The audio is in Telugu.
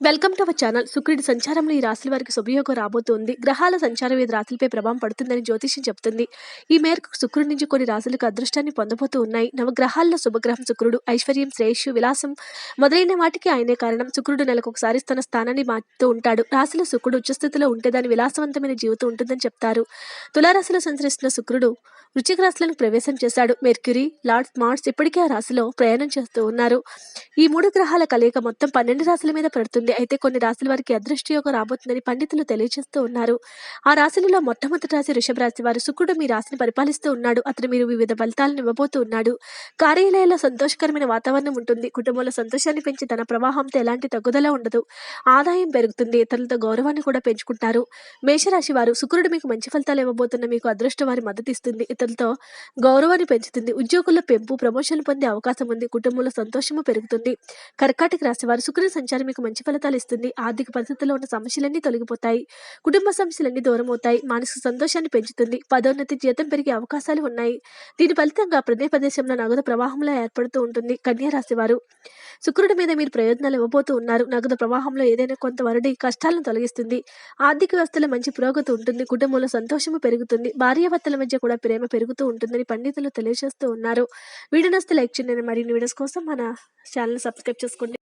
Welcome to our channel. శుక్రుడి సంచారంలో ఈ రాశుల వారికి శుభయోగం రాబోతోంది. గ్రహాల సంచారం ఈ రాశులపై ప్రభావం పడుతుందని జ్యోతిష్యం చెబుతుంది ఈ మేరకు శుక్రుడి నుంచి కొన్ని రాశులకు అదృష్టాన్ని పొందబోతూ ఉన్నాయి. నవగ్రహాల్లో శుభగ్రహం శుక్రుడు. ఐశ్వర్యం శ్రేయస్సు విలాసం మొదలైన వాటికి ఆయనే కారణం. శుక్రుడు నెలకు ఒకసారి తన స్థానాన్ని మార్చుతూ ఉంటాడు. రాశిలో శుక్రుడు ఉచ్చస్థితిలో ఉంటే దాని విలాసవంతమైన జీవితం ఉంటుందని చెప్తారు. తులారాశిలో సంచరిస్తున్న శుక్రుడు వృచ్చిక రాశులను ప్రవేశం చేశాడు. మెర్క్యూరీ లార్డ్స్ మార్స్ ఇప్పటికే ఆ రాశిలో ప్రయాణం చేస్తూ ఉన్నారు. ఈ మూడు గ్రహాల కలయిక మొత్తం పన్నెండు రాశుల మీద పడుతుంది. అయితే కొన్ని రాశుల వారికి అదృష్ట యోగం రాబోతుందని పండితులు తెలియజేస్తూ ఉన్నారు. ఆ రాశులలో మొట్టమొదటి రాశి వృషభ రాశి వారు శుక్రుడు మీ రాశిని పరిపాలిస్తూ ఉన్నాడు. అతను మీరు వివిధ ఫలితాలను ఇవ్వబోతూ ఉన్నాడు. కార్యాలయాల్లో సంతోషకరమైన వాతావరణం ఉంటుంది. కుటుంబంలో సంతోషాన్ని పెంచి తన ప్రవాహంతో ఎలాంటి తగ్గుదల ఉండదు. ఆదాయం పెరుగుతుంది. ఇతరులతో గౌరవాన్ని కూడా పెంచుకుంటారు. మేషరాశి వారు శుక్రుడు మీకు మంచి ఫలితాలు ఇవ్వబోతున్న మీకు అదృష్ట వారి మద్దతు ఇస్తుంది. ఇతరులతో గౌరవాన్ని పెంచుతుంది. ఉద్యోగుల్లో పెంపు ప్రమోషన్లు పొందే అవకాశం ఉంది. కుటుంబంలో సంతోషము పెరుగుతుంది. కర్కాటక రాశి వారు శుక్రుని సంచారం మీకు మంచి ఫలితాలు ఇస్తుంది ఆర్థిక పరిస్థితుల్లో ఉన్న సమస్యలన్నీ తొలగిపోతాయి. కుటుంబ సమస్యలన్నీ దూరం అవుతాయి మానసిక సంతోషాన్ని పెంచుతుంది. పదోన్నతి జీతం పెరిగే అవకాశాలు ఉన్నాయి. దీని ఫలితంగా ప్రదే ప్రదేశంలో నగదు ప్రవాహంలో ఏర్పడుతూ ఉంటుంది. కన్యా రాశి వారు శుక్రుడి మీద మీరు ప్రయోజనాలు ఇవ్వబోతూ ఉన్నారు. నగదు ప్రవాహంలో ఏదైనా కొంత వరడి కష్టాలను తొలగిస్తుంది. ఆర్థిక వ్యవస్థలో మంచి పురోగతి ఉంటుంది. కుటుంబంలో సంతోషము పెరుగుతుంది. భార్యాభర్తల మధ్య కూడా ప్రేమ పెరుగుతూ ఉంటుందని పండితులు తెలియజేస్తూ ఉన్నారు. వీడియోస్ లైక్ చేయండి. మరిన్ని వీడియోస్ కోసం మన ఛానల్ సబ్స్క్రైబ్ చేసుకోండి.